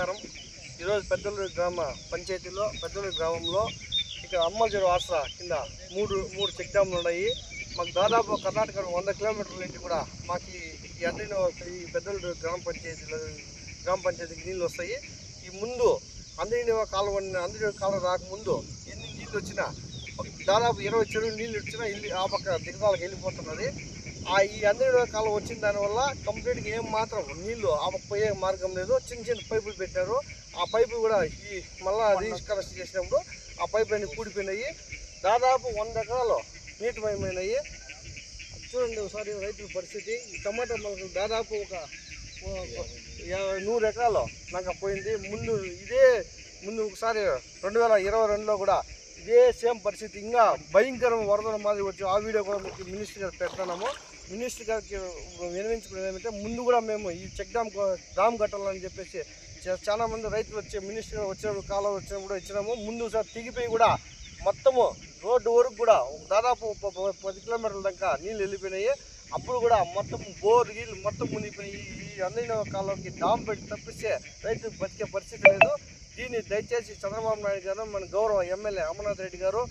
నమస్కారం. ఈరోజు పెద్దలూరు గ్రామ పంచాయతీలో పెద్దలూరు గ్రామంలో ఇక్కడ అమ్మజరు ఆసరా కింద మూడు మూడు చెక్ డ్యామ్లు ఉన్నాయి. మాకు దాదాపు కర్ణాటక వంద కిలోమీటర్ల నుంచి కూడా మాకు ఈ- ఈ అన్ని ఈ పెద్దలూరు గ్రామ పంచాయతీలో గ్రామ పంచాయతీకి నీళ్ళు వస్తాయి. ఈ ముందు అందరి కాలువ అందరి కాలువ రాకముందు ఎన్ని నీళ్ళు వచ్చినా దాదాపు ఇరవై చెరువులు నీళ్ళు వచ్చినా ఇల్లు ఆ పక్క దిగదాలకు వెళ్ళిపోతున్నది. ఈ అందరి కాలం వచ్చిన దానివల్ల కంప్లీట్గా ఏం మాత్రం నీళ్ళు ఆ పోయే మార్గం లేదు. చిన్న చిన్న పైపులు పెట్టారు. ఆ పైపు కూడా ఈ మళ్ళా రీకనెక్ట్ చేసినప్పుడు ఆ పైపు అన్ని కూడిపోయినాయి. దాదాపు వంద ఎకరాలు నీటిమయమైనవి చూడండి ఒకసారి రైతుల పరిస్థితి. ఈ టమాటా మొలకలు దాదాపు ఒక యాభై నూరు ఎకరాలు నాకు పోయింది. ముందు ఇదే ముందు ఒకసారి రెండు వేల ఇరవై రెండులో కూడా ఇదే సేమ్ పరిస్థితి. ఇంకా భయంకరం వరదల మాదిరి వచ్చి ఆ వీడియో కూడా మీకు మినిస్టర్ గారు పెడుతున్నాము మినిస్టర్ గారికి వినవించుకునేది ఏమంటే ముందు కూడా మేము ఈ చెక్ డ్యామ్ డ్యామ్ కట్టాలని చెప్పేసి చాలామంది చాలా మంది రైతులు వచ్చే మినిస్టర్ వచ్చినప్పుడు కాలం వచ్చినప్పుడు ఇచ్చినాము. ముందు సార్ తెగిపోయి కూడా మొత్తము రోడ్డు వరకు కూడా దాదాపు పది కిలోమీటర్ల దాకా నీళ్ళు వెళ్ళిపోయినాయి. అప్పుడు కూడా మొత్తం బోర్ నీళ్ళు మొత్తం మునిగిపోయినాయి. ఈ అందిన కాలంకి డామ్ పెట్టి తప్పిస్తే రైతు బతికే పరిస్థితి లేదు. దీన్ని దయచేసి చంద్రబాబు నాయుడు గారు మన గౌరవ ఎమ్మెల్యే అమర్నాథ్ రెడ్డి గారు